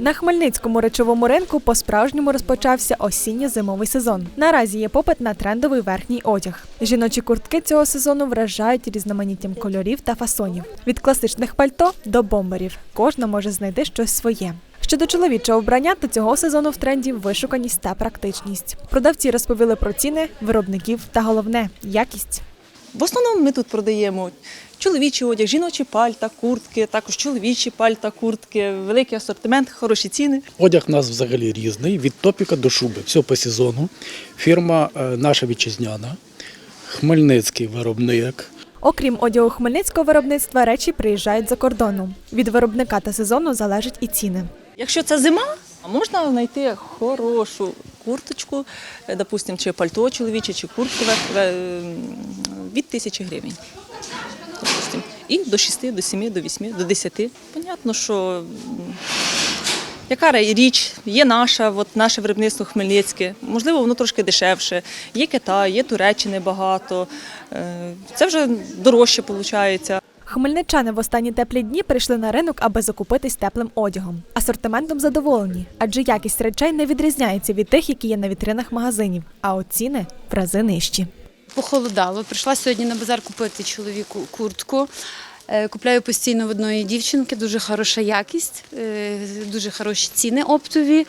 На Хмельницькому речовому ринку по-справжньому розпочався осінньо-зимовий сезон. Наразі є попит на трендовий верхній одяг. Жіночі куртки цього сезону вражають різноманіттям кольорів та фасонів. Від класичних пальто до бомберів. Кожна може знайти щось своє. Щодо чоловічого вбрання, то цього сезону в тренді вишуканість та практичність. Продавці розповіли про ціни, виробників та головне якість. В основному ми тут продаємо чоловічий одяг, жіночі пальта, куртки, також чоловічі пальта, куртки, великий асортимент, хороші ціни. Одяг у нас взагалі різний, від топіка до шуби. Все по сезону. Фірма е, наша вітчизняна, Хмельницький виробник. Окрім одягу хмельницького виробництва, речі приїжджають за кордону. Від виробника та сезону залежать і ціни. Якщо це зима, можна знайти хорошу курточку, е, допустим, чи пальто чоловіче, чи куртку ве- від тисячі гривень. І до 6, до 7, до 8, до 10. Понятно, що яка річ є наша, от наше виробництво Хмельницьке, можливо, воно трошки дешевше. Є Китай, є Туреччини багато. Е, Це вже дорожче виходить. Хмельничани в останні теплі дні прийшли на ринок, аби закупитись теплим одягом. Асортиментом задоволені, адже якість речей не відрізняється від тих, які є на вітринах магазинів, а от ціни в рази нижчі. Похолодало. Прийшла сьогодні на базар купити чоловіку куртку. Е, Купляю постійно в одної дівчинки, дуже хороша якість, е, дуже хороші ціни оптові.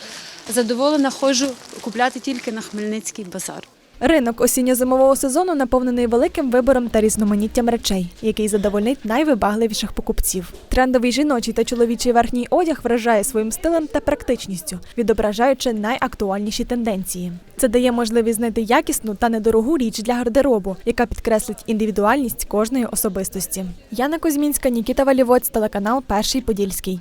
Задоволена ходжу купляти тільки на Хмельницький базар. Ринок осінньо-зимового сезону наповнений великим вибором та різноманіттям речей, який задовольнить найвибагливіших покупців. Трендовий жіночий та чоловічий верхній одяг вражає своїм стилем та практичністю, відображаючи найактуальніші тенденції. Це дає можливість знайти якісну та недорогу річ для гардеробу, яка підкреслить індивідуальність кожної особистості. Яна Кузьмінська, Нікіта Валівоць, телеканал Перший Подільський.